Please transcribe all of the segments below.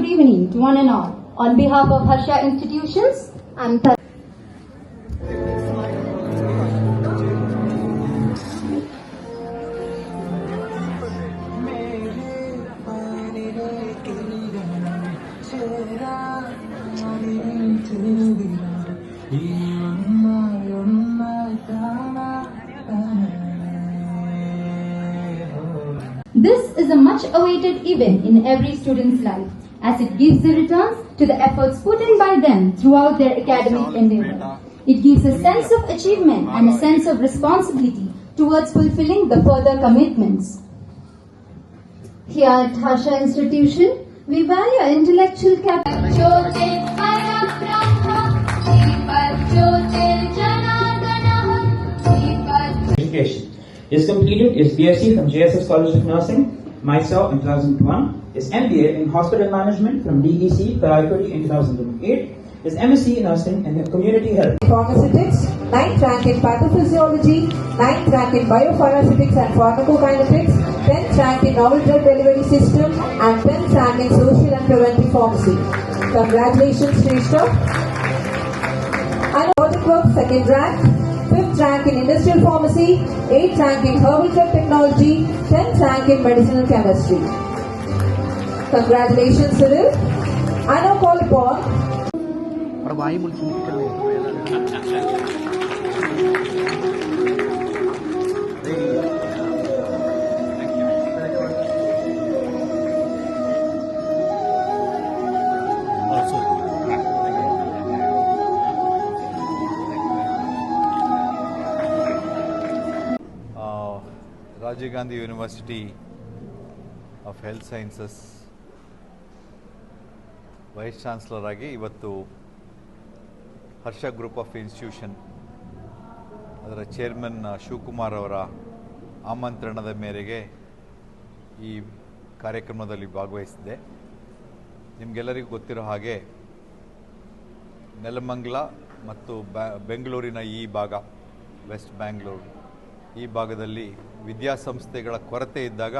Good evening to one and all. On behalf of Harsha Institutions, I'm Tar- This is a much awaited event in every student's life as it gives the returns to the efforts put in by them throughout their academic endeavor. It gives a sense of achievement and a sense of responsibility towards fulfilling the further commitments. Here at Harsha Institution, we value intellectual capital. Education. is completed his BSc from JSS College of Nursing, Mysore in 2001, his MBA in Hospital Management from DEC, Karaikuri in 2008, his MSc in Nursing and Community Health. pharmaceutics, 9th rank in pathophysiology, 9th rank in biopharmaceutics and pharmacokinetics, 10th rank in novel drug delivery system, and 10th rank in social and preventive pharmacy. Congratulations, Shrestha. And work, 2nd rank, 5th rank in industrial pharmacy, 8th rank in herbal drug technology, 10th rank in medicinal chemistry. Congratulations, Cyril. I now call upon Rajiv Gandhi university of health sciences vice chancellor ಆಗಿ ಇವತ್ತು Harsha group of institution ಅದರ chairman Shivakumar ಅವರ ಆಮಂತ್ರಣದ ಮೇರೆಗೆ ಈ ಕಾರ್ಯಕ್ರಮದಲ್ಲಿ ಭಾಗವಹಿಸಿದೆ ನಿಮಗೆಲ್ಲರಿಗೂ ಗೊತ್ತಿರೋ ಹಾಗೆ ನೆಲಮಂಗಲ ಮತ್ತು ಬೆಂಗಳೂರಿನ ಈ ಭಾಗ ವೆಸ್ಟ್ ಬ್ಯಾಂಗ್ಳೂರು ಈ ಭಾಗದಲ್ಲಿ ವಿದ್ಯಾಸಂಸ್ಥೆಗಳ ಕೊರತೆ ಇದ್ದಾಗ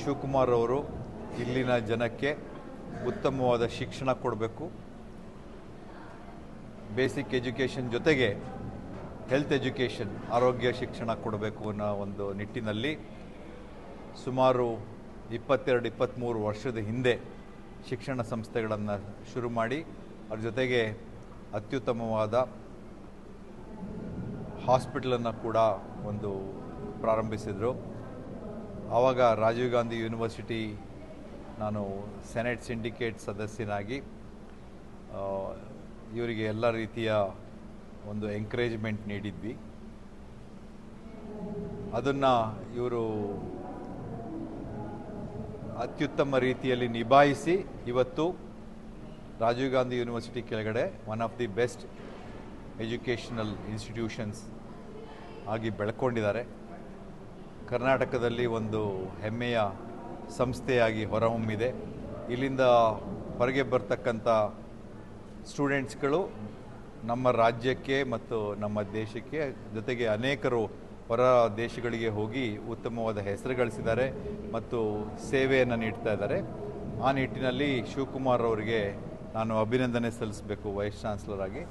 ಶಿವಕುಮಾರ್ ಅವರು ಇಲ್ಲಿನ ಜನಕ್ಕೆ ಉತ್ತಮವಾದ ಶಿಕ್ಷಣ ಕೊಡಬೇಕು. ಬೇಸಿಕ್ ಎಜುಕೇಷನ್ ಜೊತೆಗೆ ಹೆಲ್ತ್ ಎಜುಕೇಷನ್ ಆರೋಗ್ಯ ಶಿಕ್ಷಣ ಕೊಡಬೇಕು ಅನ್ನೋ ಒಂದು ನಿಟ್ಟಿನಲ್ಲಿ ಸುಮಾರು ಇಪ್ಪತ್ತೆರಡು ಇಪ್ಪತ್ತ್ಮೂರು ವರ್ಷದ ಹಿಂದೆ ಶಿಕ್ಷಣ ಸಂಸ್ಥೆಗಳನ್ನು ಶುರು ಮಾಡಿ, ಅದ್ರ ಜೊತೆಗೆ ಅತ್ಯುತ್ತಮವಾದ ಹಾಸ್ಪಿಟಲನ್ನು ಕೂಡ ಒಂದು ಪ್ರಾರಂಭಿಸಿದರು. ಆವಾಗ ರಾಜೀವ್ ಗಾಂಧಿ ಯೂನಿವರ್ಸಿಟಿ ನಾನು ಸೆನೆಟ್ ಸಿಂಡಿಕೇಟ್ ಸದಸ್ಯನಾಗಿ ಇವರಿಗೆ ಎಲ್ಲ ರೀತಿಯ ಒಂದು ಎಂಕರೇಜ್ಮೆಂಟ್ ನೀಡಿದ್ವಿ. ಅದನ್ನು ಇವರು ಅತ್ಯುತ್ತಮ ರೀತಿಯಲ್ಲಿ ನಿಭಾಯಿಸಿ ಇವತ್ತು ರಾಜೀವ್ ಗಾಂಧಿ ಯೂನಿವರ್ಸಿಟಿ ಕೆಳಗಡೆ one of the best educational institutions ಆಗಿ ಬೆಳ್ಕೊಂಡಿದ್ದಾರೆ. ಕರ್ನಾಟಕದಲ್ಲಿ ಒಂದು ಹೆಮ್ಮೆಯ ಸಂಸ್ಥೆಯಾಗಿ ಹೊರಹೊಮ್ಮಿದೆ. ಇಲ್ಲಿಂದ ಹೊರಗೆ ಬರ್ತಕ್ಕಂಥ ಸ್ಟೂಡೆಂಟ್ಸ್ಗಳು ನಮ್ಮ ರಾಜ್ಯಕ್ಕೆ ಮತ್ತು ನಮ್ಮ ದೇಶಕ್ಕೆ, ಜೊತೆಗೆ ಅನೇಕರು ಹೊರ ದೇಶಗಳಿಗೆ ಹೋಗಿ ಉತ್ತಮವಾದ ಹೆಸರು ಗಳಿಸಿದ್ದಾರೆ ಮತ್ತು ಸೇವೆಯನ್ನು ನೀಡ್ತಾ ಇದ್ದಾರೆ. ಆ ನಿಟ್ಟಿನಲ್ಲಿ ಶಿವಕುಮಾರ್ ಅವರಿಗೆ ನಾನು ಅಭಿನಂದನೆ ಸಲ್ಲಿಸಬೇಕು ವೈಸ್ ಚಾನ್ಸಲರ್ ಆಗಿ.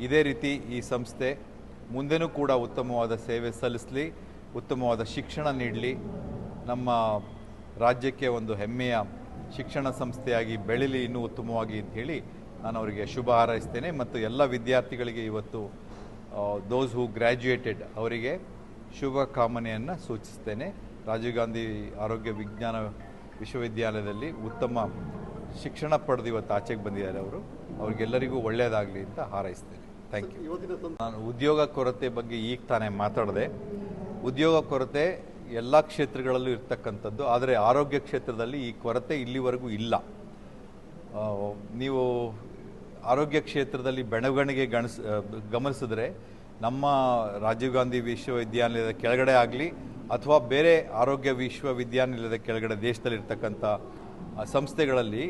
ಇದೇ ರೀತಿ ಈ ಸಂಸ್ಥೆ ಮುಂದೆನೂ ಕೂಡ ಉತ್ತಮವಾದ ಸೇವೆ ಸಲ್ಲಿಸಲಿ, ಉತ್ತಮವಾದ ಶಿಕ್ಷಣ ನೀಡಲಿ. ನಮ್ಮ ರಾಜ್ಯಕ್ಕೆ ಒಂದು ಹೆಮ್ಮೆಯ ಶಿಕ್ಷಣ ಸಂಸ್ಥೆಯಾಗಿ ಬೆಳೀಲಿ ಇನ್ನೂ ಉತ್ತಮವಾಗಿ ಅಂತ ಹೇಳಿ ನಾನು ಅವರಿಗೆ ಶುಭ ಹಾರೈಸ್ತೇನೆ. ಮತ್ತು ಎಲ್ಲ ವಿದ್ಯಾರ್ಥಿಗಳಿಗೆ ಇವತ್ತು ದೋಸ್ ಹೂ ಗ್ರ್ಯಾಜುಯೇಟೆಡ್ ಅವರಿಗೆ ಶುಭ ಕಾಮನೆಯನ್ನು ಸೂಚಿಸ್ತೇನೆ. ರಾಜೀವ್ ಗಾಂಧಿ ಆರೋಗ್ಯ ವಿಜ್ಞಾನ ವಿಶ್ವವಿದ್ಯಾಲಯದಲ್ಲಿ ಉತ್ತಮ ಶಿಕ್ಷಣ ಪಡೆದು ಇವತ್ತು ಆಚೆಗೆ ಬಂದಿದ್ದಾರೆ ಅವರು. ಅವ್ರಿಗೆಲ್ಲರಿಗೂ ಒಳ್ಳೆಯದಾಗಲಿ ಅಂತ ಹಾರೈಸ್ತೇನೆ. ಥ್ಯಾಂಕ್ ಯು ನಾನು ಉದ್ಯೋಗ ಕೊರತೆ ಬಗ್ಗೆ ಈಗ ತಾನೇ ಮಾತಾಡಿದೆ. ಉದ್ಯೋಗ ಕೊರತೆ ಎಲ್ಲ ಕ್ಷೇತ್ರಗಳಲ್ಲೂ ಇರ್ತಕ್ಕಂಥದ್ದು ಆದರೆ ಆರೋಗ್ಯ ಕ್ಷೇತ್ರದಲ್ಲಿ ಈ ಕೊರತೆ ಇಲ್ಲಿವರೆಗೂ ಇಲ್ಲ. ನೀವು ಆರೋಗ್ಯ ಕ್ಷೇತ್ರದಲ್ಲಿ ಬೆಳವಣಿಗೆ ಗಣಿಸ್ ಗಮನಿಸಿದ್ರೆ ನಮ್ಮ ರಾಜೀವ್ ಗಾಂಧಿ ವಿಶ್ವವಿದ್ಯಾನಿಲಯದ ಕೆಳಗಡೆ ಆಗಲಿ ಅಥವಾ ಬೇರೆ ಆರೋಗ್ಯ ವಿಶ್ವವಿದ್ಯಾನಿಲಯದ ಕೆಳಗಡೆ ದೇಶದಲ್ಲಿ ಇರ್ತಕ್ಕಂಥ ಸಂಸ್ಥೆಗಳಲ್ಲಿ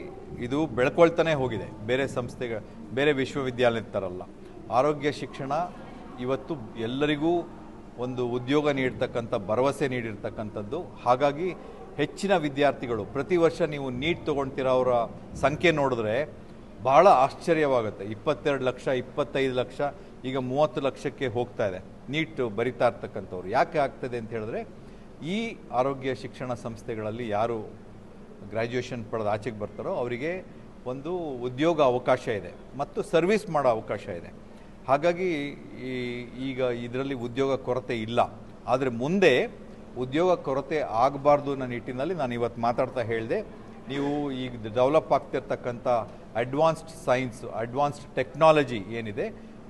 ಇದು ಬೆಳ್ಕೊಳ್ತಾನೆ ಹೋಗಿದೆ. ಬೇರೆ ಸಂಸ್ಥೆಗಳ ಬೇರೆ ವಿಶ್ವವಿದ್ಯಾಲಯದ ಥರಲ್ಲ ಆರೋಗ್ಯ ಶಿಕ್ಷಣ ಇವತ್ತು ಎಲ್ಲರಿಗೂ ಒಂದು ಉದ್ಯೋಗ ನೀಡ್ತಕ್ಕಂಥ, ಭರವಸೆ ನೀಡಿರ್ತಕ್ಕಂಥದ್ದು. ಹಾಗಾಗಿ ಹೆಚ್ಚಿನ ವಿದ್ಯಾರ್ಥಿಗಳು, ಪ್ರತಿ ವರ್ಷ ನೀವು ನೀಟ್ ತೊಗೊಳ್ತಿರೋ ಅವರ ಸಂಖ್ಯೆ ನೋಡಿದ್ರೆ ಬಹಳ ಆಶ್ಚರ್ಯವಾಗುತ್ತೆ. ಇಪ್ಪತ್ತೆರಡು ಲಕ್ಷ, ಇಪ್ಪತ್ತೈದು ಲಕ್ಷ, ಈಗ ಮೂವತ್ತು ಲಕ್ಷಕ್ಕೆ ಹೋಗ್ತಾ ಇದೆ. ನೀಟ್ ಬರಿತಾ ಇರ್ತಕ್ಕಂಥವ್ರು. ಯಾಕೆ ಆಗ್ತದೆ ಅಂತ ಹೇಳಿದ್ರೆ, ಈ ಆರೋಗ್ಯ ಶಿಕ್ಷಣ ಸಂಸ್ಥೆಗಳಲ್ಲಿ ಯಾರು ಗ್ರ್ಯಾಜುಯೇಷನ್ ಪಡೆದು ಆಚೆಗೆ ಬರ್ತಾರೋ ಅವರಿಗೆ ಒಂದು ಉದ್ಯೋಗ ಅವಕಾಶ ಇದೆ. ಮತ್ತು ಸರ್ವಿಸ್ ಮಾಡೋ ಅವಕಾಶ ಇದೆ. ಹಾಗಾಗಿ ಈ ಈಗ ಇದರಲ್ಲಿ ಉದ್ಯೋಗ ಕೊರತೆ ಇಲ್ಲ. ಆದರೆ ಮುಂದೆ ಉದ್ಯೋಗ ಕೊರತೆ ಆಗಬಾರ್ದು ಅನ್ನೋ ನಿಟ್ಟಿನಲ್ಲಿ ನಾನು ಇವತ್ತು ಮಾತಾಡ್ತಾ ಹೇಳಿದೆ. ನೀವು ಈಗ ಡೆವಲಪ್ ಆಗ್ತಿರ್ತಕ್ಕಂಥ ಅಡ್ವಾನ್ಸ್ಡ್ ಸೈನ್ಸ್, ಅಡ್ವಾನ್ಸ್ಡ್ ಟೆಕ್ನಾಲಜಿ ಏನಿದೆ,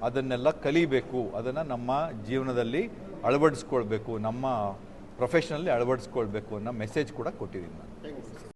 ಅದನ್ನೆಲ್ಲ ಕಲಿಬೇಕು. ಅದನ್ನು ನಮ್ಮ ಜೀವನದಲ್ಲಿ ಅಳವಡಿಸ್ಕೊಳ್ಬೇಕು. ನಮ್ಮ ಪ್ರೊಫೆಷನಲ್ಲಿ ಅಳವಡಿಸ್ಕೊಳ್ಬೇಕು ಅನ್ನೋ ಮೆಸೇಜ್ ಕೂಡ ಕೊಟ್ಟಿದ್ದೀನಿ ನಾನು.